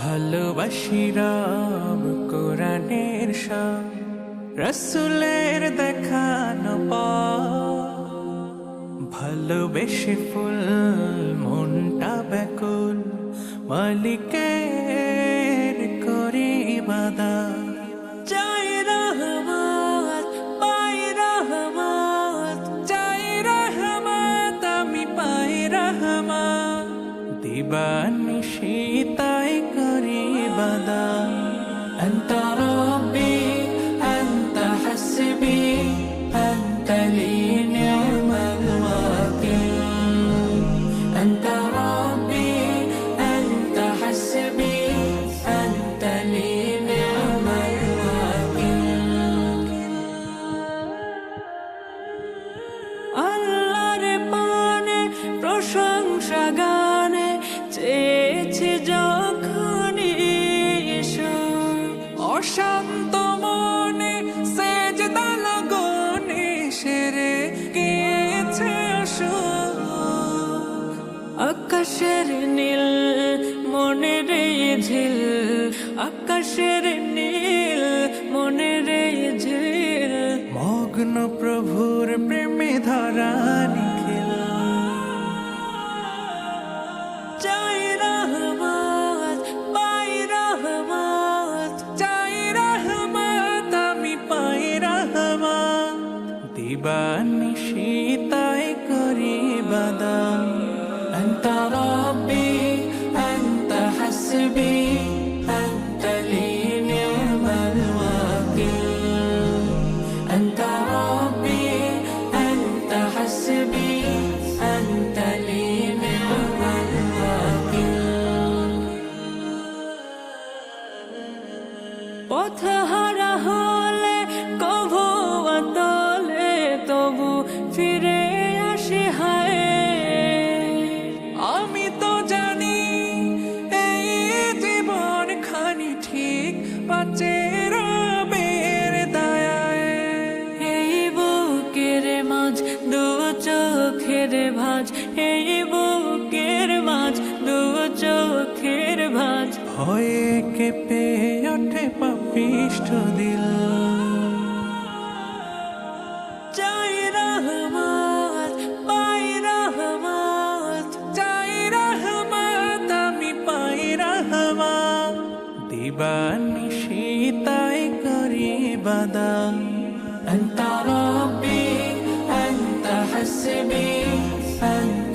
ভালোবাসি রব কোরআনের শাম রসুলের দেখানো ভালোবেসে ফুল মনটা ব্যাকুল মালিকের করে বাদা চাই প্রশংসা গানে চেয়েছে যখন অশান্ত মনে সেজদা লগনে সেরে আসর আকাশের নীল, মনের এই ঝিল, আকাশের নীল, মনের এই ঝিল। মগ্ন প্রভুর প্রেমে ধরা চাই রহমত পাই রহমত চাই রহমত আমি পাই রহমত দিবানি সীতায় করি বাদাম অন্তরবি পথ হলে কভু আতলে তবু ফিরে আসে হায়। আমি তো জানি এই জীবন খানি ঠিক বাচ্চের বের দায় এই বুকের মাঝ দু চোখের ভাজ, এই বুকের মাঝ দু চোখের ভাজ। ভয়ে কেঁপে ওঠে পা পিষ্ট দিল। চাই রহমত, পাই রহমত চাই রহমত, আমি পাই রহমত। দিবান সীতায় করি বাদাম। أنت ربي أنت حسبي أنت